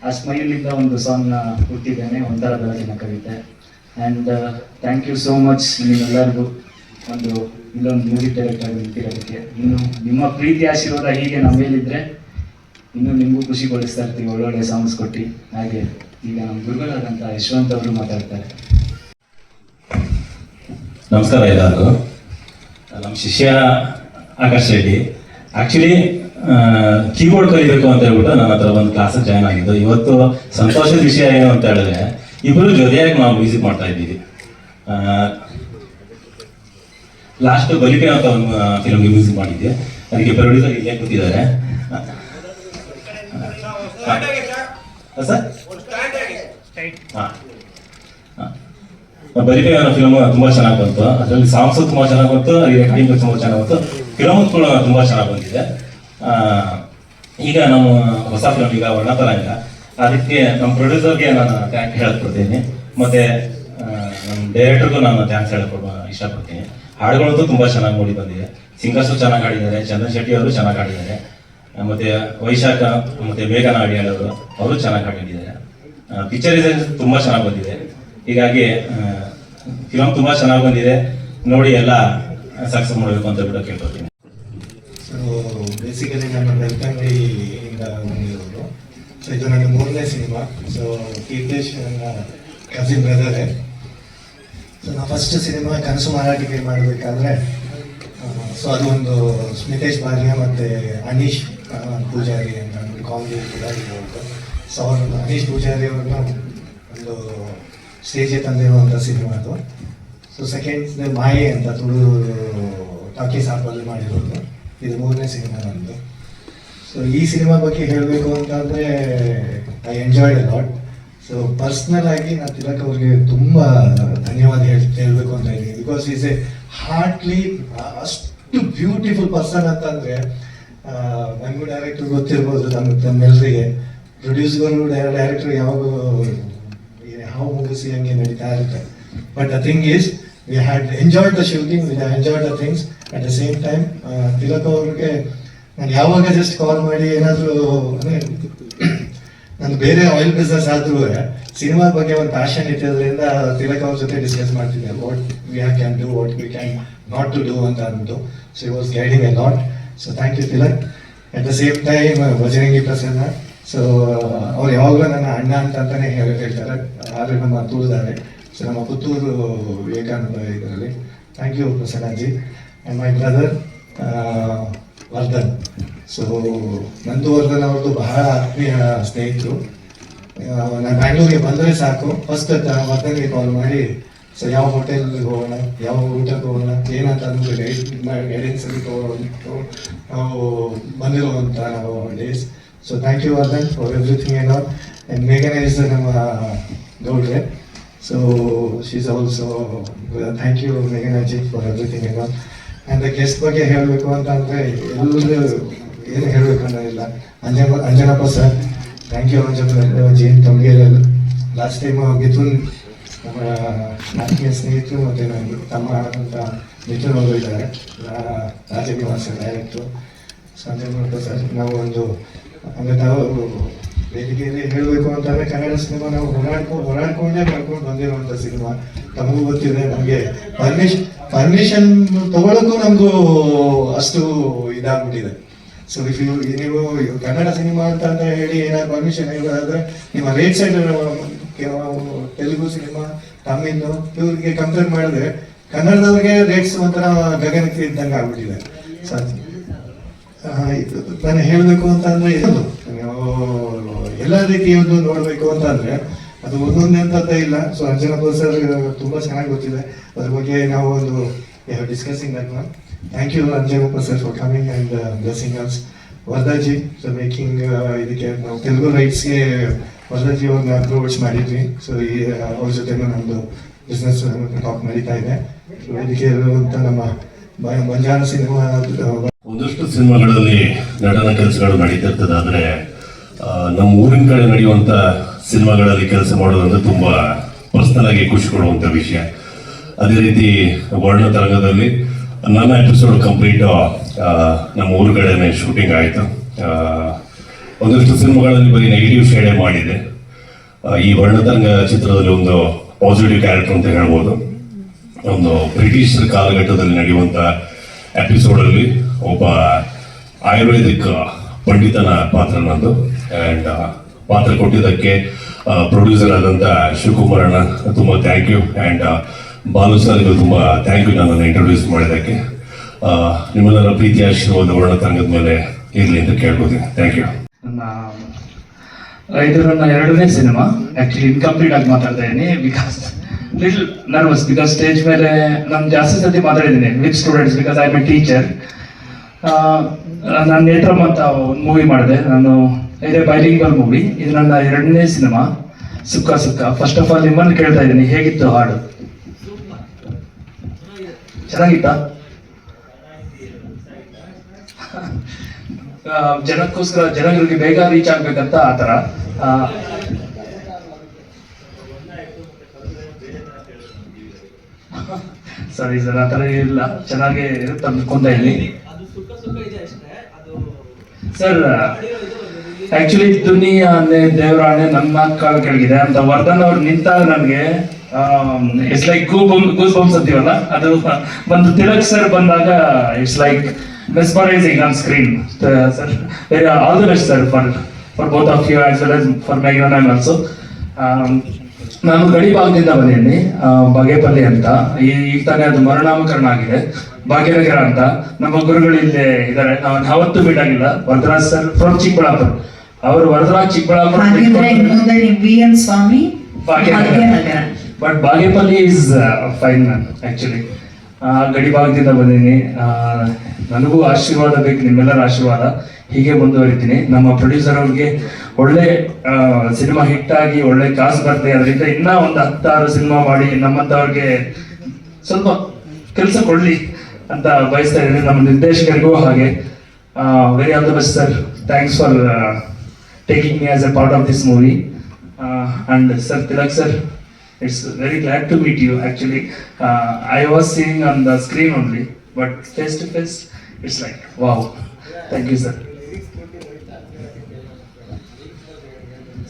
ಆ ಸ್ಮೈಲಿಂದ ಒಂದು ಸಾಂಗ್ನ ಹುಟ್ಟಿದ್ದೇನೆ, ಒಂಥರ ಬೆಳಗಿನ ಕವಿತೆ. And thank you so much ನಿಮ್ಮೆಲ್ಲರಿಗೂ ಒಂದು ಇಲ್ಲೊಂದು ಮೂವಿ ಡೈರೆಕ್ಟರ್ ನಿಂತಿರೋದಕ್ಕೆ. ಇನ್ನು ನಿಮ್ಮ ಪ್ರೀತಿ ಆಶೀರ್ವಾದ ಹೀಗೆ ನಮ್ಮ ಮೇಲಿದ್ರೆ ಇನ್ನು ನಿಮಗೂ ಖುಷಿಗೊಳಿಸ್ತಾ ಇರ್ತೀವಿ, ಒಳ್ಳೊಳ್ಳೆ ಸಾಂಗ್ಸ್ ಕೊಟ್ಟು. ಹಾಗೆ ಈಗ ನಮ್ಮ ಗುರುಗಳಾದಂಥ ಯಶವಂತ್ ಅವರು ಮಾತಾಡ್ತಾರೆ. ನಮಸ್ಕಾರ ಎಲ್ಲರಿಗೂ. ನಮ್ಮ ಶಿಷ್ಯ ಆಕಾಶ್ ರೆಡ್ಡಿ ಆ್ಯಕ್ಚುಲಿ ಕೀಬೋರ್ಡ್ ಕಲಿಬೇಕು ಅಂತ ಹೇಳ್ಬಿಟ್ಟು ನನ್ನ ಹತ್ರ ಒಂದು ಕ್ಲಾಸ್ ಜಾಯ್ನ್ ಆಗಿದ್ದು. ಇವತ್ತು ಸಂತೋಷದ ವಿಷಯ ಏನು ಅಂತ ಹೇಳಿದ್ರೆ ಇಬ್ಬರು ಜೊತೆಯಾಗಿ ನಾವು ಮ್ಯೂಸಿಕ್ ಮಾಡ್ತಾ ಇದ್ದೀವಿ. ಲಾಸ್ಟ್ ಬಲಿಕೆ ಅಂತ ಒಂದು ಫಿಲ್ಮ್ಗೆ ಮ್ಯೂಸಿಕ್ ಮಾಡಿದ್ದೆ ಅದಕ್ಕೆ ಪ್ರೊಡ್ಯೂಸರ್ ಇಲ್ಲೇ ಕೂತಿದ್ದಾರೆ ಸರ್ ಹಾಂ ಬರಿಪೆ ಅನ್ನೋ ಫಿಲಮ್ ತುಂಬಾ ಚೆನ್ನಾಗಿ ಬಂತು. ಅದರಲ್ಲಿ ಸಾಂಗ್ಸ್ ತುಂಬಾ ಚೆನ್ನಾಗಿ ಬಂತು ಆಕ್ಟಿಂಗ್ ತುಂಬಾ ಚೆನ್ನಾಗಿ ಬಂತು. ಫಿಲಮ್ ಕೂಡ ತುಂಬಾ ಚೆನ್ನಾಗಿ ಬಂದಿದೆ. ಈಗ ನಮ್ಮ ಹೊಸ ಫಿಲಮ್ ಈಗ ವರ್ಣತರಂಗ. ಅದಕ್ಕೆ ನಮ್ಮ ಪ್ರೊಡ್ಯೂಸರ್ಗೆ ನಾನು ಥ್ಯಾಂಕ್ ಹೇಳ್ಕೊಡ್ತೀನಿ. ಮತ್ತೆ ನಮ್ಮ ಡೈರೆಕ್ಟರ್ಗೂ ನಾನು ಥ್ಯಾಂಕ್ಸ್ ಹೇಳ್ಕೊಡುವ ಇಷ್ಟಪಡ್ತೀನಿ. ಹಾಡುಗಳಂತೂ ತುಂಬಾ ಚೆನ್ನಾಗಿ ಮೂಡಿ ಬಂದಿದೆ. ಸಿಂಗರ್ಸು ಚೆನ್ನಾಗಿ ಹಾಡಿದ್ದಾರೆ ಚಂದನ್ ಶೆಟ್ಟಿ ಅವರು ಚೆನ್ನಾಗಿ ಹಾಡಿದ್ದಾರೆ. ಆ, ಮತ್ತೆ ವೈಶಾಖ ಮತ್ತೆ ಬೇಗನ ಹಾಡಿ ಹೇಳೋರು ಅವರು ಚೆನ್ನಾಗಿ ಹಾಡಿದ್ದಾರೆ. ಪಿಕ್ಚರೈಸೇಷನ್ ತುಂಬಾ ಚೆನ್ನಾಗಿ ಬಂದಿದೆ. ಹೀಗಾಗಿ ಫಿಲಮ್ ತುಂಬಾ ಚೆನ್ನಾಗಿ ಬಂದಿದೆ. ನೋಡಿ ಎಲ್ಲ ಸಕ್ಸಸ್ ಮಾಡಬೇಕು ಅಂತ ಬಿಟ್ಟು ಕೇಳ್ಕೊತೀನಿ ಸೊ ಬೇಸಿಕಲಿ ನಾನು ಬೆಳ್ತಂಗಡಿಯಿಂದ ಬಂದಿರೋದು. ಸೊ ಇದು ನನ್ನ ಮೂರನೇ ಸಿನಿಮಾ ಸೊ ಕೀರ್ತೇಶ್ ನನ್ನ ಕಸಿನ್ ಬ್ರದರೇ ಸೊ ನಾ ಫಸ್ಟ್ ಸಿನಿಮಾ ಕನಸು ಮಾರಾಟಿಕೆ ಮಾಡಬೇಕಂದ್ರೆ ಸೊ ಅದು ಒಂದು ಸ್ಮಿತೇಶ್ ಭಾರ್ಯ ಮತ್ತು ಅನೀಶ್ ಪೂಜಾರಿ ಅಂತ ಕಾಮಿಡಿ ಕೂಡ ಇರೋದು ಸೊ ಅವ್ರನ್ನ, ಅನೀಶ್ ಪೂಜಾರಿ ಅವ್ರನ್ನ ಒಂದು ಸ್ಟೇಜಿಗೆ ತಂದಿರುವಂಥ ಸಿನಿಮಾ ಅದು. ಸೊ ಸೆಕೆಂಡ್ ಮಾಯೆ ಅಂತ ತುಳು ಟಾಕೀಸ್ ಆಪಲ್ಲಿ ಮಾಡಿರೋದು. ಇದು ಮೂರನೇ ಸಿನಿಮಾ ನಂದು ಸೊ ಈ ಸಿನಿಮಾ ಬಗ್ಗೆ ಹೇಳಬೇಕು ಅಂತಂದರೆ I enjoyed lot so personal ಆಗಿ ನಾನು ತಿಲಕ್ ಅವ್ರಿಗೆ ತುಂಬ ಧನ್ಯವಾದ ಹೇಳಿ, ಹೇಳಬೇಕು ಅಂತ ಇದ್ದೀನಿ. ಬಿಕಾಸ್ ಈಸ್ ಎ ಹಾರ್ಟ್ಲಿ ಅಷ್ಟು ಬ್ಯೂಟಿಫುಲ್ ಪರ್ಸನ್ ಅಂತಂದರೆ ನನಗೂ ಡೈರೆಕ್ಟರ್ ಗೊತ್ತಿರ್ಬೋದು ನಮ್ಮ ತಮ್ಮೆಲ್ಲರಿಗೆ ಪ್ರೊಡ್ಯೂಸರ್ಗಳು ಡೈರೆಕ್ಟರ್ ಯಾವಾಗ ಹಾವು young ಹಂಗೆ ನಡೀತಾ ಇರುತ್ತೆ but the thing is had had enjoyed shooting, we had enjoyed the things At the same time Tilak ಅವ್ರಿಗೆ ನಾನು ಯಾವಾಗ ಜಸ್ಟ್ ಕಾಲ್ ಮಾಡಿ ಏನಾದರೂ ನಾನು ಬೇರೆ ಆಯಿಲ್ ಬಿಸ್ನೆಸ್ ಆದ್ರೂ ಸಿನಿಮಾ ಬಗ್ಗೆ ಒಂದು ಪ್ಯಾಷನ್ ಇಟ್ಟಿರೋದ್ರಿಂದ ತಿಲಕ್ ಅವ್ರ ಜೊತೆ ಡಿಸ್ಕಸ್ ಮಾಡ್ತಿದ್ದೆ. What we have can do what we can not to do ಅಂತ ಅಂದ್ಬಿಟ್ಟು. So was guiding a lot so thank you Tilak at the same time Bajrangi Prasanna so ಅವ್ರು ಯಾವಾಗಲೂ ನನ್ನ ಅಣ್ಣ ಅಂತ ಅಂತಾನೆ ಹೇಳಿ ಹೇಳ್ತಾರೆ. ಆದರೆ ನಮ್ಮ ತೂರಿದ್ದಾರೆ ಸೊ ನಮ್ಮ ಪುತ್ತೂರು ವಿವೇಕಾನಂದ ಇದರಲ್ಲಿ. Thank you Prasannaji and my brother Vardhan. So ನಂದು ವರ್ಧನ್ ಅವ್ರದ್ದು ಬಹಳ ಆತ್ಮೀಯ ಸ್ನೇಹಿತರು. ನಾನು ಬ್ಯಾಂಗ್ಳೂರಿಗೆ ಬಂದರೆ ಸಾಕು. ಫಸ್ಟ್ ವರ್ಧನ್ಗೆ ಕಾಲ್ ಮಾಡಿ ಸೊ ಯಾವ ಹೋಟೆಲ್ಗೆ ಹೋಗೋಣ? ಯಾವ ಊಟಕ್ಕೆ ಹೋಗೋಣ? ಏನಂತ ಅಂದ್ರೆ ಗೈಡ್ ಗೈಡೆನ್ಸಲ್ಲಿ ತಗೊಂಡು ನಾವು ಬಂದಿರುವಂಥ days so thank you Vardhan for everything ಏನೋ ಆ್ಯಂಡ್ ಮೇಘನ ಇಸ್ ನಮ್ಮ ಗೌಡ್ರೆ so she's also thank you Meghana ji for everything ಏನೋ ಆ್ಯಂಡ್ ಗೆಸ್ಟ್ ಬಗ್ಗೆ ಹೇಳಬೇಕು ಅಂತ ಅಂದರೆ ಎಲ್ಲರೂ ಏನು ಹೇಳಬೇಕು ಅನ್ನೋದಿಲ್ಲ Anjana, Anjanappa sir thank you Anjana ji, ತಮಗೆ ಲಾಸ್ಟ್ ಟೈಮ್ ಮಿಥುನ್ ನಮ್ಮ ನಾಟಕೀಯ ಸ್ನೇಹಿತರು ಮತ್ತು ನನ್ನ ತಮ್ಮ ಅಂತ ಮಿಥುನ್ ಅವರು ಇದ್ದಾರೆ. ರಾಜನಿವಾಸ, ಡೈರೆಕ್ಟ್ರು. ಸಂಜಯ್ ಸರ್, ನಾವು ಒಂದು ಅಂದರೆ ನಾವು ವೇದಿಕೆಯಲ್ಲಿ ಹೇಳಬೇಕು ಅಂತಂದರೆ ಕನ್ನಡ ಸಿನಿಮಾ ನಾವು ಹೋರಾಡ್ಕೊಂಡು ಹೋರಾಡ್ಕೊಂಡೇ ಮಾಡ್ಕೊಂಡು ಬಂದಿರುವಂಥ ಸಿನಿಮಾ. ತಮಗೂ ಗೊತ್ತಿದೆ, ನಮಗೆ ಪರ್ಮಿಷನ್ ಪರ್ಮಿಷನ್ ತಗೊಳ್ಳೋಕ್ಕೂ ನಮಗೂ ಅಷ್ಟು ಇದಾಗ್ಬಿಟ್ಟಿದೆ. ಸೊ ಇಫ್ ಯು ನೀವು ಕನ್ನಡ ಸಿನಿಮಾ ಅಂತ ಹೇಳಿ ಏನಾದ್ರು ಪರ್ಮಿಷನ್ ಹೇಳೋದಾದ್ರೆ ನಿಮ್ಮ rate side Telugu cinema, Tamil, ಇವ್ರಿಗೆ ಕಂಪೇರ್ ಮಾಡಿದ್ರೆ ಕನ್ನಡದವ್ರಿಗೆ ರೇಟ್ಸ್ ಒಂಥರ ಗಗನಕ್ಕೆ ಇದ್ದಂಗೆ ಆಗ್ಬಿಟ್ಟಿದೆ. ನಾನು ಹೇಳಬೇಕು ಅಂತಂದ್ರೆ ಇದು. ನೀವು ಎಲ್ಲ ನೋಡಬೇಕು ಅಂತಂದ್ರೆ ಅದು ಒಂದೊಂದೇ ಅಂತ ಇಲ್ಲ. ಸೊ ಅಂಜನ ಸರ್ ತುಂಬಾ ಚೆನ್ನಾಗಿ ಗೊತ್ತಿದೆ. ಅದ್ರ ಬಗ್ಗೆ ನಾವು ಒಂದು discussing thank you Anjana sir for coming and blessing us Vardha ji so making ಇದಕ್ಕೆ ನಾವು ತೆಲುಗು ರೈಟ್ಸ್ಗೆ ವರ್ಧಾಜಿ ಒಂದು ಅಪ್ರೋಚ್ ಮಾಡಿದ್ವಿ. ಸೊ ಈ ಅವ್ರ ಜೊತೆನೂ ನಮ್ಮದು ಬಿಸ್ನೆಸ್ ಟಾಕ್ ನಡೀತಾ ಇದೆ. ಸೊ ಇದಕ್ಕೆ ಇರುವಂಥ ನಮ್ಮ ಮಂಜಾನ ಸಿನಿಮಾ ಒಂದಷ್ಟು ಸಿನಿಮಾಗಳಲ್ಲಿ ನಟನ ಕೆಲಸಗಳು ನಡೀತಿರ್ತದಾದ್ರೆ ನಮ್ಮ ಊರಿನ ಕಡೆ ನಡೆಯುವಂತ ಸಿನಿಮಾಗಳಲ್ಲಿ ಕೆಲಸ ಮಾಡೋದಂದ್ರೆ ತುಂಬಾ ಪರ್ಸನಲ್ ಆಗಿ ಖುಷಿ ಕೊಡುವಂತ ವಿಷಯ. ಅದೇ ರೀತಿ ವರ್ಣ ತರಂಗದಲ್ಲಿ ನನ್ನ ಎಪಿಸೋಡ್ ಕಂಪ್ಲೀಟ್ ನಮ್ಮ ಊರು ಕಡೆನೇ ಶೂಟಿಂಗ್ ಆಯಿತು. ಒಂದಷ್ಟು ಸಿನಿಮಾಗಳಲ್ಲಿ ಬರೀ ನೆಗೆಟಿವ್ ಶೇಡೇ ಮಾಡಿದೆ. ಈ ವರ್ಣತರಂಗ ಚಿತ್ರದಲ್ಲಿ ಒಂದು ಪಾಸಿಟಿವ್ ಕ್ಯಾರೆಕ್ಟರ್ ಅಂತ ಹೇಳ್ಬೋದು. ಒಂದು ಬ್ರಿಟಿಷ್ ಕಾಲಘಟ್ಟದಲ್ಲಿ ನಡೆಯುವಂತ ಎಪಿಸೋಡ್ ಅಲ್ಲಿ ಒಬ್ಬ ಆಯುರ್ವೇದಿಕ್ ಪಂಡಿತನ ಪಾತ್ರ ನಂದು. ಅಂಡ್ ಪಾತ್ರ ಕೊಟ್ಟಿದ್ದಕ್ಕೆ ಪ್ರೊಡ್ಯೂಸರ್ ಆದಂತ ಶಿವಕುಮಾರಣ್ಣ, ತುಂಬಾ ಥ್ಯಾಂಕ್ ಯು ಅಂಡ್ ಬಾಲು ಸರ್ಗೂ ತುಂಬಾ ಥ್ಯಾಂಕ್ ಯು ನನ್ನನ್ನು ಇಂಟ್ರೊಡ್ಯೂಸ್ ಮಾಡಿದ್ದಕ್ಕೆ. ನಿಮ್ಮೆಲ್ಲರ ಪ್ರೀತಿ ಆಶೀರ್ವಾದ ವರ್ಣತರಂಗದ ಮೇಲೆ ಇರಲಿ ಅಂತ ಕೇಳ್ಕೊತೀನಿ. ಥ್ಯಾಂಕ್ ಯು ನನ್ನ ಇದು ಎರಡನೇ ಸಿನಿಮಾ. ಆ್ಯಕ್ಚುಲಿ ಇನ್ಕಂಪ್ಲೀಟ್ ಆಗಿ ಮಾತಾಡ್ತಾ ಇದ್ದೀನಿ. Because little nervous because stage ಮೇಲೆ ನಾನು ಜಾಸ್ತಿ ಸತಿ ಮಾತಾಡಿದ್ದೀನಿ with students because I be teacher ನಾನು ನೇತ್ರಮ್ ಅಂತ ಒಂದು ಮೂವಿ ಮಾಡಿದೆ. ನಾನು ಇದೇ ಬೈಲಿಂಗಲ್ ಮೂವಿ ಇದು ನನ್ನ ಎರಡನೇ cinema Sukka Sukka. First of all ನಿಮ್ಮನ್ನು ಕೇಳ್ತಾ ಇದ್ದೀನಿ. ಹೇಗಿತ್ತು ಹಾಡು? ಚೆನ್ನಾಗಿತ್ತಾ? ಜನಕ್ಕೋಸ್ಕರ ಜನಗಳಿಗೆ ಬೇಗ ರೀಚ್ ಆಗ್ಬೇಕಂತ ಆ ಥರ. ಸರಿ, ಸರ್, ಆ ಥರ ಇಲ್ಲ. ಚೆನ್ನಾಗಿ ಇರುತ್ತೆ ಇಲ್ಲಿ ಸರ್ ಆಕ್ಚುಲಿ ದುನಿಯಾನೆ ದೇವರಾಣೆ ನನ್ನ ಕಾಲ ಕೆಳಗಿದೆ. ಅಂತ ವರ್ಧನ್ ಅವ್ರು ನಿಂತಾಗ ನನಗೆ ಇಟ್ಸ್ ಲೈಕ್ ಗೂ ಬಮ್ ಗೂಸ್ ಬಂಬ್ಸ್ ಅಂತೀವಲ್ಲ? ಅದು ಬಂದು ತಿಲಕ್ ಸರ್ ಬಂದಾಗ it's like mesmerising on screen sir all the best sir for for both of you as well as for my also ನಾನು ಗಡಿ ಭಾಗದಿಂದ ಬಂದಿದ್ದೀನಿ ಬಗೆಪಲ್ಲಿ ಅಂತ. ಈಗ ತಾನೇ ಅದು ಮರುನಾಮಕರಣ ಆಗಿದೆ. ಭಾಗ್ಯನಗರ ಅಂತ. ನಮ್ಮ ಗುರುಗಳು ಇಲ್ಲೇ ಇದ್ದಾರೆ. ನಾವು ಯಾವತ್ತೂ ಮೀಟ್ ಆಗಿಲ್ಲ ವರದರಾಜ್ ಸರ್ ಫ್ರಮ್ ಚಿಕ್ಕಬಳ್ಳಾಪುರ. ಅವರು ವರದರಾಜ್ ಚಿಕ್ಕಬಳ್ಳಾಪುರ ಸ್ವಾಮಿ Bhagyanagar. But Bagepalli is fine man actually ಗಡಿ ಭಾಗದಿಂದ ಬಂದಿದ್ದೀನಿ. ನನಗೂ ಆಶೀರ್ವಾದ ಬೇಕು, ನಿಮ್ಮೆಲ್ಲರ ಆಶೀರ್ವಾದ. ಹೀಗೆ ಮುಂದುವರಿತೀನಿ. ನಮ್ಮ ಪ್ರೊಡ್ಯೂಸರ್ ಅವ್ರಿಗೆ ಒಳ್ಳೆ ಸಿನಿಮಾ ಹಿಟ್ ಆಗಿ ಒಳ್ಳೆ ಕಾಸು ಬರ್ತದೆ ಅದರಿಂದ ಇನ್ನೂ ಒಂದು ಹತ್ತಾರು ಸಿನಿಮಾ ಮಾಡಿ ನಮ್ಮಂಥವ್ರಿಗೆ ಸ್ವಲ್ಪ ಕೆಲಸ ಕೊಡಲಿ ಅಂತ ಬಯಸ್ತಾ ಇದ್ದೀನಿ. ನಮ್ಮ ನಿರ್ದೇಶಕರಿಗೂ ಹಾಗೆ. Very all the best sir thanks for taking me as a part of this movie and sir Tilak sir it's very glad to meet you uh, I was seeing on the screen only, but face to face, it's like wow thank you sir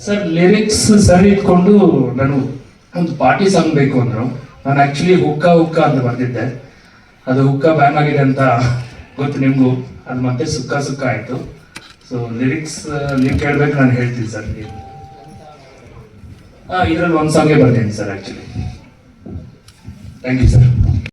sir lyrics ಸರಿ ಇಟ್ಕೊಂಡು ನಾನು ಒಂದು party song ಬೇಕು ಅಂದರು. ನಾನು actually ಹುಕ್ಕ ಹುಕ್ಕ ಅಂತ ಬರ್ತಿದ್ದೆ ಅದು ಹುಕ್ಕ ಬ್ಯಾನ್ ಆಗಿದೆ ಅಂತ ಗೊತ್ತು ನಿಮಗೂ. ಅದು ಮತ್ತೆ ಸುಕ್ಕ ಸುಕ್ಕ ಆಯಿತು. ಸೊ ಲಿರಿಕ್ಸ್ ನೀವು ಕೇಳಬೇಕು ನಾನು ಹೇಳ್ತೀನಿ ಸರ್ ನೀವು. ಇದರಲ್ಲಿ ಒಂದು ಸಾಂಗೇ ಬರ್ತೀನಿ sir actually thank you sir